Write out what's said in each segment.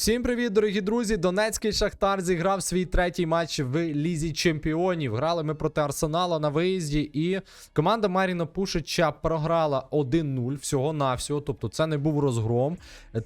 Всім привіт, дорогі друзі! Донецький Шахтар зіграв свій третій матч в Лізі Чемпіонів. Грали ми проти Арсенала на виїзді, і команда Маріно Пушича програла 1-0 всього-навсього. Тобто це не був розгром.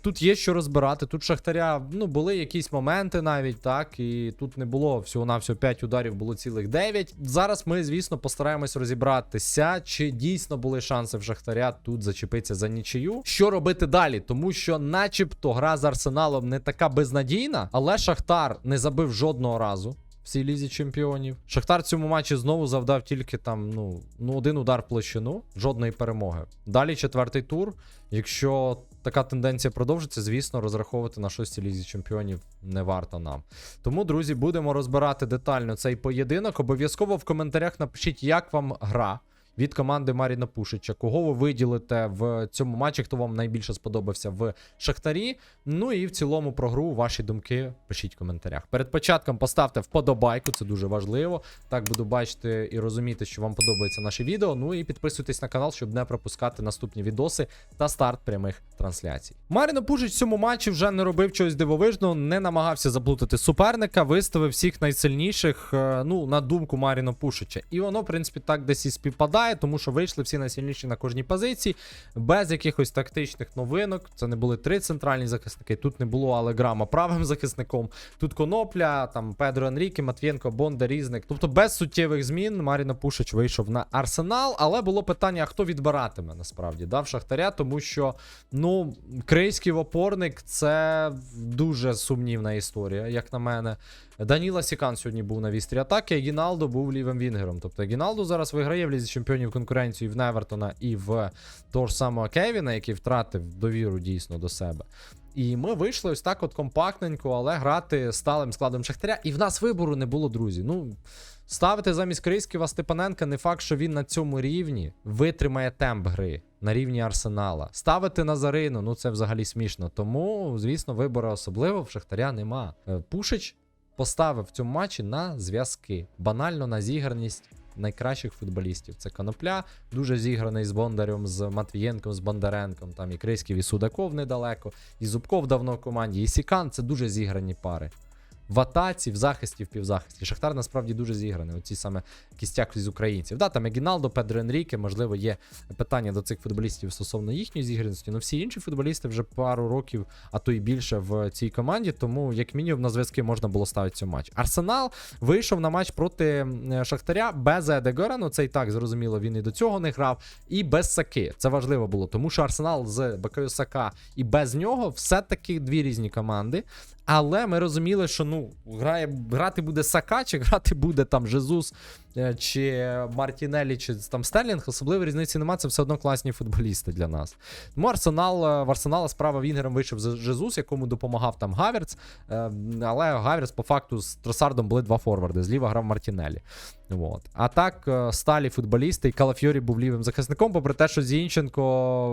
Тут є що розбирати. Тут Шахтаря ну, були якісь моменти навіть, так, і тут не було всього-навсього 5 ударів, було цілих 9. Зараз ми, звісно, постараємось розібратися, чи дійсно були шанси в Шахтаря тут зачепитися за нічию. Що робити далі? Тому що, начебто, гра з Арсеналом не така безнадійна, але Шахтар не забив жодного разу. В цій лізі чемпіонів. Шахтар цьому матчі знову завдав тільки там ну, ну один удар в площину, жодної перемоги. Далі четвертий тур. Якщо така тенденція продовжиться, звісно, розраховувати на шостій лізі чемпіонів не варто нам. Тому, друзі, будемо розбирати детально цей поєдинок. Обов'язково в коментарях напишіть, як вам гра. Від команди Маріна Пушича, кого ви виділите в цьому матчі, хто вам найбільше сподобався в Шахтарі. Ну і в цілому про гру ваші думки пишіть в коментарях. Перед початком поставте вподобайку, це дуже важливо. Так буду бачити і розуміти, що вам подобається наше відео. Ну і підписуйтесь на канал, щоб не пропускати наступні відоси та старт прямих трансляцій. Маріно Пушич в цьому матчі вже не робив чогось дивовижного, не намагався заплутати суперника, виставив всіх найсильніших, е, ну, на думку Маріно Пушича. І воно, в принципі, так десь і співпадає, тому що вийшли всі найсильніші на кожній позиції, без якихось тактичних новинок. Це не були три центральні захисники. Тут не було Алеграма правим захисником. Тут Конопля, там Педро Енріке, Матвієнко, Бонда, Різник. Тобто без суттєвих змін Маріно Пушич вийшов на арсенал. Але було питання: а хто відбиратиме насправді да, в Шахтаря, тому що ну, крейський опорник це дуже сумнівна історія, як на мене. Даніла Сікан сьогодні був на вістрі атаки, а Гіналдо був лівим вінгером. Тобто Гіналдо зараз виграє в лізі чемпіонів конкуренцію і в Невертона і в того ж самого Кевіна, який втратив довіру дійсно до себе. І ми вийшли ось так, от компактненько, але грати сталим складом Шахтаря. І в нас вибору не було, друзі. Ну, ставити замість Крисківа Степаненка не факт, що він на цьому рівні витримає темп гри на рівні Арсенала. Ставити Назарину, ну це взагалі смішно. Тому, звісно, вибору особливо в Шахтаря нема. Е, Пушич поставив в цьому матчі на зв'язки, банально на зіграність найкращих футболістів. Це Конопля, дуже зіграний з Бондарем, з Матвієнком, з Бондаренком. Там і Криськів, і Судаков недалеко, і Зубков давно в команді, і Сікан це дуже зіграні пари. В атаці, в захисті, в півзахисті. Шахтар насправді дуже зіграний. Оці саме кістяк з українців. Да, там Егіналдо, Педро Енріке, можливо, є питання до цих футболістів стосовно їхньої зіграності. Ну всі інші футболісти вже пару років, а то й більше в цій команді. Тому, як мінімум, на зв'язки можна було ставити цей матч. Арсенал вийшов на матч проти Шахтаря без Едегора. Ну це і так зрозуміло, він і до цього не грав. І без Саки. Це важливо було, тому що Арсенал з Бакою Сака і без нього все-таки дві різні команди. Але ми розуміли, що ну грає, грати буде Сака, чи грати буде там Жезус, чи Мартінелі, чи там Стерлінг. Особливої різниці немає, це все одно класні футболісти для нас. Тому Арсенал е, в Арсенала справа Вінгером вийшов Жезус, якому допомагав там Гавірц. е, Але Гавірц по факту з Тросардом були два форварди. Зліва грав Мартінелі. От. А так, е, сталі футболісти, і Калафьорі був лівим захисником, попри те, що Зінченко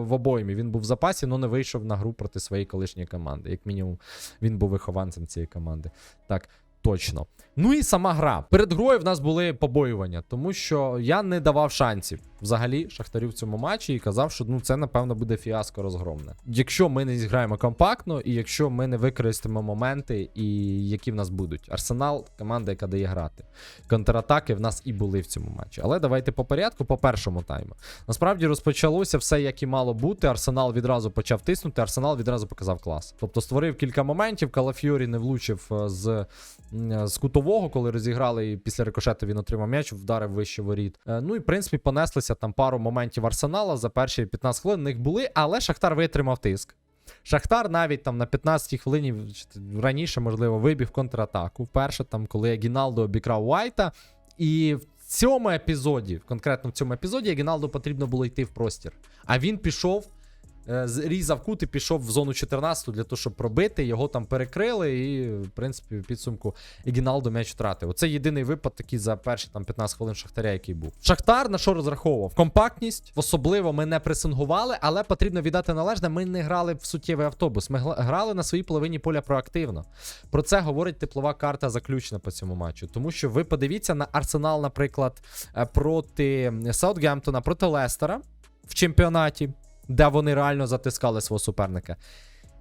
в обоймі він був в запасі, але не вийшов на гру проти своєї колишньої команди. Як мінімум, він був вихованцем цієї команди. Так, точно. Ну і сама гра. Перед грою в нас були побоювання, тому що я не давав шансів взагалі Шахтарю в цьому матчі і казав, що ну це напевно буде фіаско розгромне. Якщо ми не зіграємо компактно, і якщо ми не використаємо моменти, і які в нас будуть. Арсенал команда, яка дає грати. Контратаки в нас і були в цьому матчі. Але давайте по порядку, по першому тайму. Насправді розпочалося все, як і мало бути. Арсенал відразу почав тиснути, Арсенал відразу показав клас. Тобто створив кілька моментів. Калафьорі не влучив е, з, з кутового, коли розіграли, і після рикошету він отримав м'яч, вдарив вище воріт. Е, Ну і в принципі понеслися там пару моментів Арсенала за перші 15 хвилин. В них були, але Шахтар витримав тиск. Шахтар навіть там на 15-й хвилині раніше, можливо, вибіг контратаку. Вперше, там, коли Гіналдо обікрав Уайта. І в цьому епізоді, конкретно в цьому епізоді, Гіналдо потрібно було йти в простір. А він пішов, е, зрізав кут і пішов в зону 14 для того, щоб пробити. Його там перекрили, і, в принципі, в підсумку Гіналдо м'яч втратив. Оце єдиний випад такий за перші там 15 хвилин Шахтаря, який був. Шахтар на що розраховував? Компактність. Особливо ми не пресингували, але потрібно віддати належне. Ми не грали в суттєвий автобус. Ми грали на своїй половині поля проактивно. Про це говорить теплова карта заключна по цьому матчу. Тому що ви подивіться на Арсенал, наприклад, е, проти Саутгемптона, проти Лестера в чемпіонаті, де вони реально затискали свого суперника.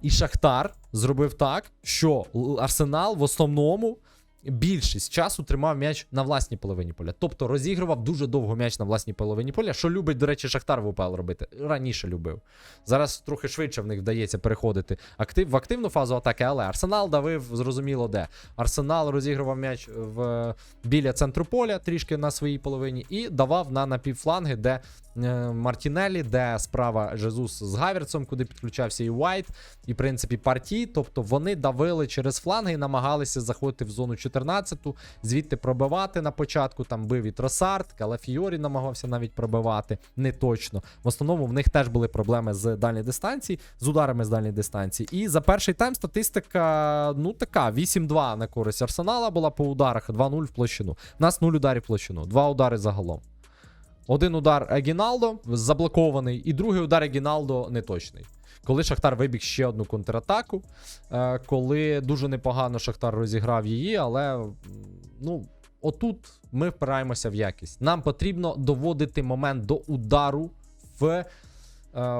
І Шахтар зробив так, що Арсенал в основному більшість часу тримав м'яч на власній половині поля. Тобто розігрував дуже довго м'яч на власній половині поля, що любить, до речі, Шахтар в УПЛ робити. Раніше любив. Зараз трохи швидше в них вдається переходити актив, в активну фазу атаки, але Арсенал давив, зрозуміло, де. Арсенал розігрував м'яч в, біля центру поля, трішки на своїй половині, і давав на напівфланги, де е, Мартінелі, де справа Жезус з Гавірцем, куди підключався і Уайт, і в принципі партій. Тобто вони давили через фланги і намагалися заходити в зону 14, звідти пробивати на початку. Там бив і Тросард, Калафіорі намагався навіть пробивати. Не точно. В основному в них теж були проблеми з дальньої дистанції, з ударами з дальньої дистанції. І за перший тайм статистика, ну така, 8-2 на користь Арсенала була по ударах, 2-0 в площину. У нас 0 ударів в площину, 2 удари загалом. Один удар Егіналдо заблокований, і другий удар Егіналдо неточний. Коли Шахтар вибіг ще одну контратаку, е, коли дуже непогано Шахтар розіграв її, але ну, отут ми впираємося в якість. Нам потрібно доводити момент до удару в, е,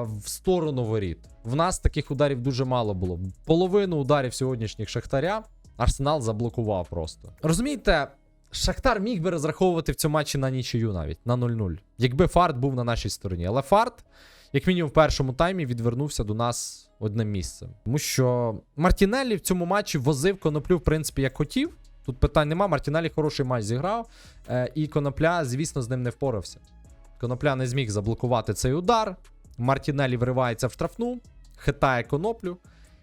в сторону воріт. В нас таких ударів дуже мало було. Половину ударів сьогоднішніх Шахтаря Арсенал заблокував просто. Розумієте, Шахтар міг би розраховувати в цьому матчі на нічию навіть на 0-0, якби фарт був на нашій стороні. Але фарт, як мінімум, в першому таймі відвернувся до нас одним місцем. Тому що Мартінеллі в цьому матчі возив коноплю, в принципі, як хотів. Тут питань нема. Мартінеллі хороший матч зіграв, е, і конопля, звісно, з ним не впорався. Конопля не зміг заблокувати цей удар. Мартінеллі вривається в штрафну, хитає коноплю.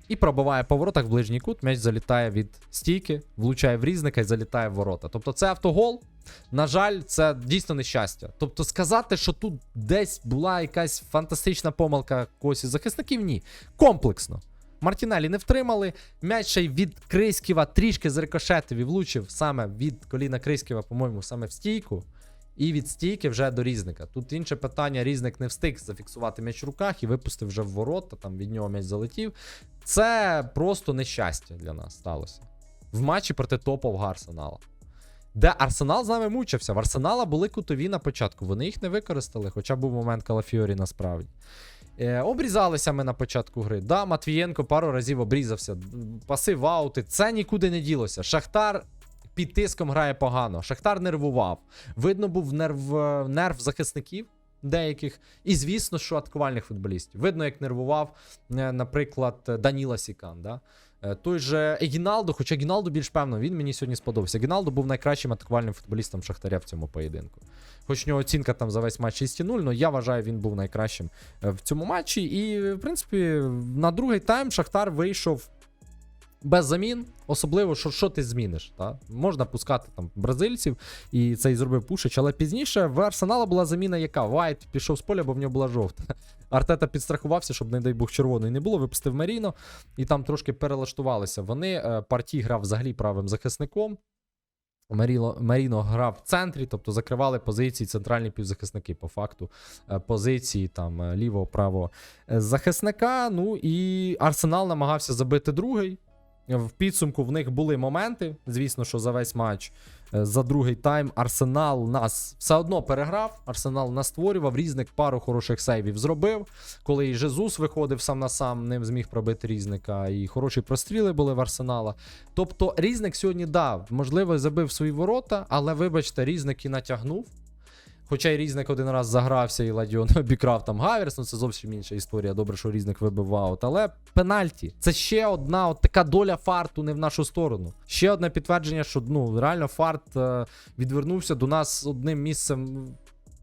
І пробиває по воротах в ближній кут. М'яч залітає від стійки, влучає в різника і залітає в ворота. Тобто це автогол. На жаль, це дійсно нещастя. Тобто сказати, що тут десь була якась фантастична помилка когось із захисників, ні. Комплексно. Мартінелі не втримали. М'яч ще й від Криськіва трішки зрикошетив і влучив саме від коліна Криськіва, по-моєму, саме в стійку. І від стійки вже до різника. Тут інше питання: різник не встиг зафіксувати м'яч в руках і випустив вже в ворота, там від нього м'яч залетів. Це просто нещастя для нас сталося. В матчі проти топового Арсенала. Де Арсенал з нами мучився. В Арсенала були кутові на початку. Вони їх не використали, хоча був момент Калафіорі насправді. Е, обрізалися ми на початку гри. Да, Матвієнко пару разів обрізався. Паси в аути. Це нікуди не ділося. Шахтар під тиском грає погано. Шахтар нервував. Видно, був нерв, нерв захисників деяких. І, звісно, що атакувальних футболістів. Видно, як нервував, е, наприклад, Даніла Сікан. Да? Е, Той же Егіналдо, хоча Егіналдо більш певно, він мені сьогодні сподобався. Егіналдо був найкращим атакувальним футболістом Шахтаря в цьому поєдинку. Хоч у нього оцінка там за весь матч 6-0, але я вважаю, він був найкращим е, в цьому матчі. І, в принципі, на другий тайм Шахтар вийшов без замін, особливо, що, що ти зміниш. Та? Можна пускати там бразильців, і це і зробив Пушич, але пізніше в Арсенала була заміна, яка Вайт пішов з поля, бо в нього була жовта. Артета підстрахувався, щоб, не дай Бог, червоної не було, випустив Маріно, і там трошки перелаштувалися. Вони е, партій грав взагалі правим захисником. Маріло, Маріно грав в центрі, тобто закривали позиції центральні півзахисники, по факту, е, позиції там е, лівого правого захисника. Ну і Арсенал намагався забити другий. В підсумку в них були моменти. Звісно, що за весь матч е, за другий тайм Арсенал нас все одно переграв. Арсенал нас створював. Різник пару хороших сейвів зробив. Коли і Жезус виходив сам на сам, не зміг пробити різника. І хороші простріли були в Арсенала. Тобто різник сьогодні дав, можливо, забив свої ворота, але вибачте, різник і натягнув. Хоча й різник один раз загрався і Ладіон обікрав там Гаверс, ну це зовсім інша історія. Добре, що різник вибив аут. Але пенальті. Це ще одна от така доля фарту не в нашу сторону. Ще одне підтвердження, що ну реально фарт е, відвернувся до нас одним місцем.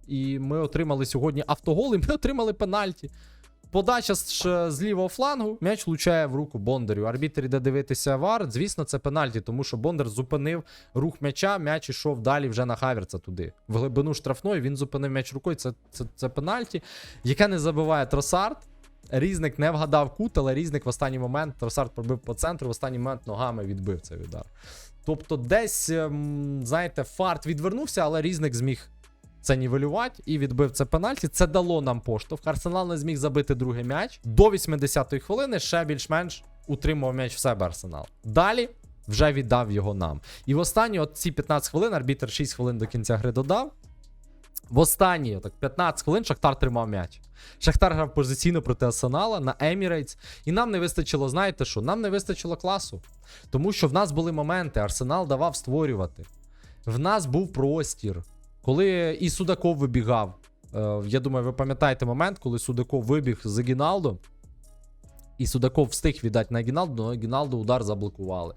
І ми отримали сьогодні автогол, і ми отримали пенальті. Подача з, з лівого флангу, м'яч влучає в руку Бондарю. Арбітр іде дивитися вар. Звісно, це пенальті, тому що Бондар зупинив рух м'яча, м'яч ішов далі вже на Хаверца туди. В глибину штрафної він зупинив м'яч рукою. Це, це, це пенальті, яке не забиває Тросард. Різник не вгадав кут, але різник в останній момент Тросард пробив по центру, в останній момент ногами відбив цей удар. Тобто, десь, ем, знаєте, фарт відвернувся, але різник зміг це нівелювати і відбив це пенальті. Це дало нам поштовх. Арсенал не зміг забити другий м'яч. До 80-ї хвилини ще більш-менш утримував м'яч в себе Арсенал. Далі вже віддав його нам. І в останні от ці 15 хвилин, арбітр 6 хвилин до кінця гри додав. В останні так, 15 хвилин Шахтар тримав м'яч. Шахтар грав позиційно проти Арсенала на Емірейтс. І нам не вистачило, знаєте що? Нам не вистачило класу. Тому що в нас були моменти, Арсенал давав створювати. В нас був простір. Коли і Судаков вибігав. Е, я думаю, ви пам'ятаєте момент, коли Судаков вибіг з Гіналду, І Судаков встиг віддати на Гіналду, але Гіналду удар заблокували.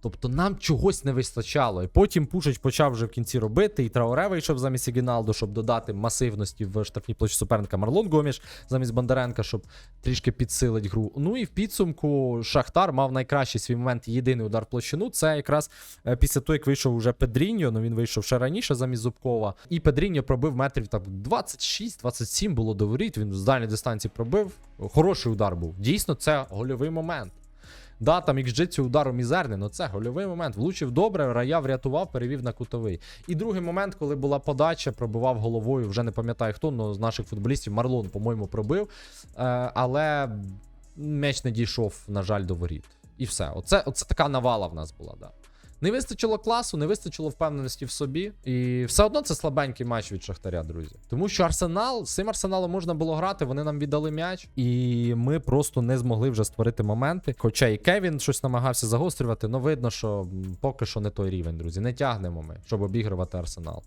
Тобто нам чогось не вистачало. І потім Пушич почав вже в кінці робити, і Трауре вийшов замість Гіналду, щоб додати масивності в штрафній площі суперника Марлон Гоміш замість Бондаренка, щоб трішки підсилить гру. Ну і в підсумку Шахтар мав найкращий свій момент, єдиний удар в площину. Це якраз е, після того, як вийшов уже Педріньо, ну він вийшов ще раніше замість Зубкова. І Педріньо пробив метрів так 26-27 було до воріт. Він з дальньої дистанції пробив. Хороший удар був. Дійсно, це гольовий момент. Да, там XG удару мізерний, але це гольовий момент. Влучив добре, рая врятував, перевів на кутовий. І другий момент, коли була подача, пробивав головою, вже не пам'ятаю хто, але з наших футболістів Марлон, по-моєму, пробив. Е, але м'яч не дійшов, на жаль, до воріт. І все. Оце, оце така навала в нас була, да. Не вистачило класу, не вистачило впевненості в собі. І все одно це слабенький матч від Шахтаря, друзі. Тому що Арсенал, з цим Арсеналом можна було грати, вони нам віддали м'яч, і ми просто не змогли вже створити моменти. Хоча і Кевін щось намагався загострювати, але видно, що поки що не той рівень, друзі. Не тягнемо ми, щоб обігрувати Арсенал.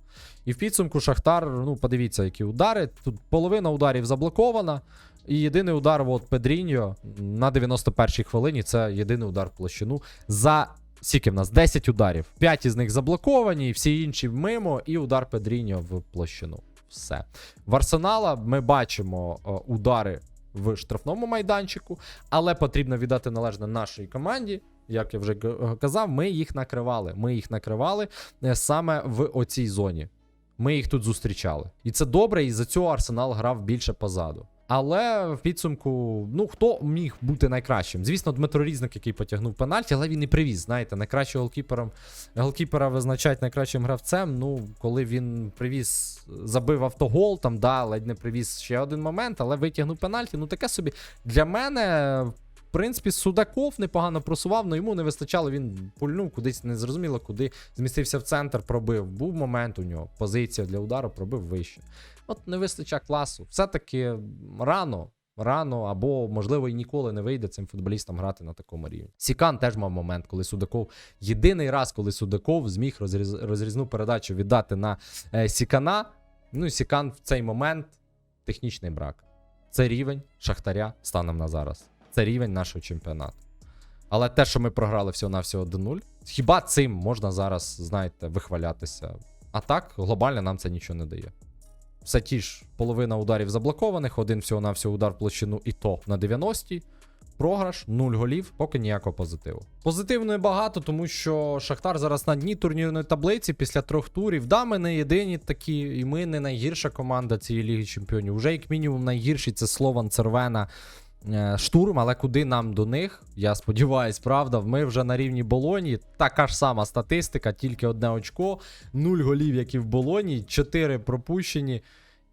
І в підсумку Шахтар, ну подивіться, які удари. Тут половина ударів заблокована. І єдиний удар от Педріньо на 91-й хвилині це єдиний удар в площину за Скільки в нас 10 ударів. 5 із них заблоковані, всі інші мимо, і удар Педріньо в площину. Все. В Арсенала ми бачимо е, удари в штрафному майданчику, але потрібно віддати належне нашій команді. Як я вже казав, ми їх накривали. Ми їх накривали е, саме в оцій зоні. Ми їх тут зустрічали. І це добре, і за цього Арсенал грав більше позаду. Але в підсумку, ну хто міг бути найкращим? Звісно, Дмитро Різник, який потягнув пенальті, але він і привіз. Знаєте, найкращого голкіпером голкіпера визначають найкращим гравцем. Ну, коли він привіз, забив автогол, там да, ледь не привіз ще один момент, але витягнув пенальті. Ну, таке собі для мене. Принципі, Судаков непогано просував, але йому не вистачало. Він пульнув кудись незрозуміло, куди змістився в центр, пробив. Був момент у нього. Позиція для удару пробив вище. От не вистачає класу. Все-таки рано, рано, або, можливо, і ніколи не вийде цим футболістам грати на такому рівні. Сікан теж мав момент, коли Судаков. Єдиний раз, коли Судаков зміг розріз... розрізну передачу віддати на е, Сікана. Ну і Сікан в цей момент технічний брак. Це рівень Шахтаря станом на зараз. Це рівень нашого чемпіонату. Але те, що ми програли всього-навсього 1-0, хіба цим можна зараз, знаєте, вихвалятися? А так, глобально нам це нічого не дає. Все ті ж половина ударів заблокованих, один всього-навсього удар в площину і то на 90-й. Програш, 0 голів, поки ніякого позитиву. Позитивної багато, тому що Шахтар зараз на дні турнірної таблиці після трьох турів. Да, ми не єдині такі, і ми не найгірша команда цієї Ліги Чемпіонів. Уже як мінімум найгірший це Слован Цервена. Е, Штурм, але куди нам до них? Я сподіваюсь, правда. Ми вже на рівні Болоні. Така ж сама статистика, тільки одне очко, нуль голів, як і в Болоні, 4 пропущені.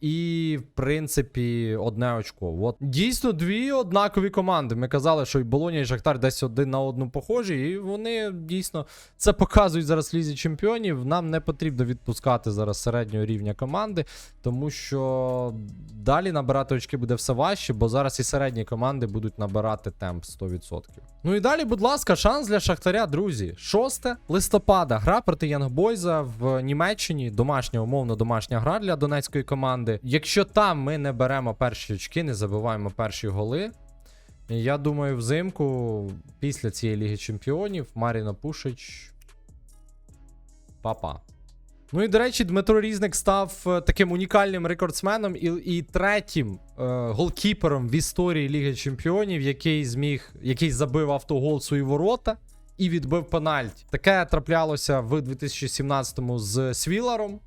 І, в принципі, одне очко. От дійсно дві однакові команди. Ми казали, що і Болоня, і Шахтар десь один на одну похожі, і вони дійсно це показують зараз в лізі чемпіонів. Нам не потрібно відпускати зараз середнього рівня команди, тому що далі набирати очки буде все важче, бо зараз і середні команди будуть набирати темп 100%. Ну і далі, будь ласка, шанс для Шахтаря, друзі. 6 листопада. Гра проти Янгбойза в Німеччині. Домашня, умовно, домашня гра для донецької команди. Якщо там ми не беремо перші очки, не забиваємо перші голи. Я думаю, взимку, після цієї Ліги Чемпіонів, Маріно Пушич. Папа. Ну і до речі, Дмитро Різник став е, таким унікальним рекордсменом і, і третім е, голкіпером в історії Ліги Чемпіонів, який зміг, який забив автогол свої ворота і відбив пенальті. Таке траплялося в 2017-му з Свіларом,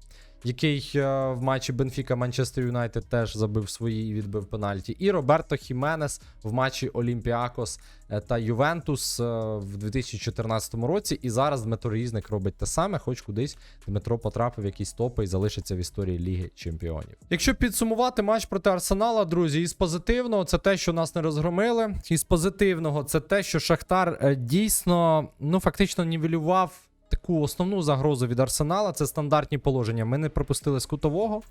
який е, в матчі Бенфіка Манчестер Юнайтед теж забив свої і відбив пенальті. І Роберто Хіменес в матчі Олімпіакос е, та Ювентус е, в 2014 році. І зараз Дмитро Різник робить те саме, хоч кудись Дмитро потрапив в якісь топи і залишиться в історії Ліги Чемпіонів. Якщо підсумувати матч проти Арсенала, друзі, із позитивного це те, що нас не розгромили. Із позитивного це те, що Шахтар дійсно ну фактично нівелював таку основну загрозу від Арсенала це стандартні положення. Ми не пропустили з кутового.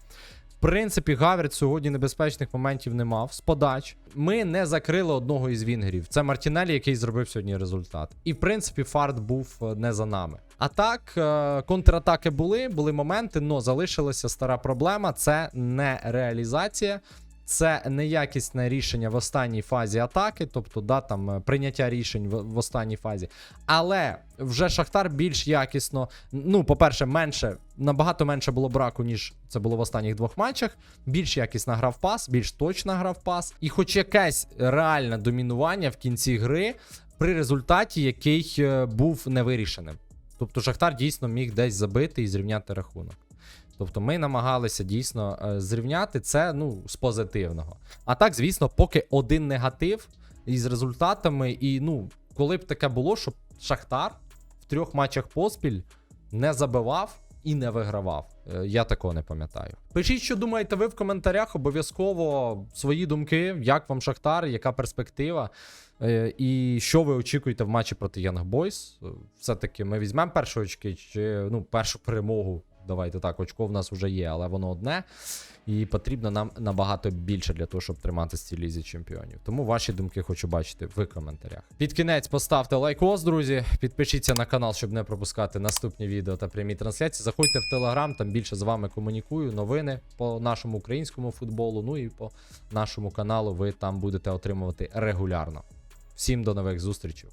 В принципі, Гавірт сьогодні небезпечних моментів не мав з подач. Ми не закрили одного із вінгерів. Це Мартінелі, який зробив сьогодні результат. І в принципі, фарт був е, не за нами. А так, е, контратаки були, були моменти, але залишилася стара проблема: це не реалізація. Це неякісне рішення в останній фазі атаки, тобто да, там е, прийняття рішень в, в останній фазі. Але вже Шахтар більш якісно. Ну, по-перше, менше, набагато менше було браку, ніж це було в останніх двох матчах. Більш якісно грав пас, більш точно грав пас. І хоч якесь реальне домінування в кінці гри при результаті, який е, був невирішеним. Тобто Шахтар дійсно міг десь забити і зрівняти рахунок. Тобто ми намагалися дійсно е, зрівняти це ну, з позитивного. А так, звісно, поки один негатив із результатами, і ну, коли б таке було, щоб Шахтар в трьох матчах поспіль не забивав і не вигравав. Е, Я такого не пам'ятаю. Пишіть, що думаєте ви в коментарях. Обов'язково свої думки, як вам Шахтар, яка перспектива, е, і що ви очікуєте в матчі проти Young Boys. Все-таки ми візьмемо перші очки, чи ну, першу перемогу. Давайте так, очко в нас вже є, але воно одне. І потрібно нам набагато більше для того, щоб триматися цій лізі чемпіонів. Тому ваші думки хочу бачити в коментарях. Під кінець поставте лайкос, друзі. Підпишіться на канал, щоб не пропускати наступні відео та прямі трансляції. Заходьте в Телеграм, там більше з вами комунікую. Новини по нашому українському футболу. Ну і по нашому каналу ви там будете отримувати регулярно. Всім до нових зустрічей.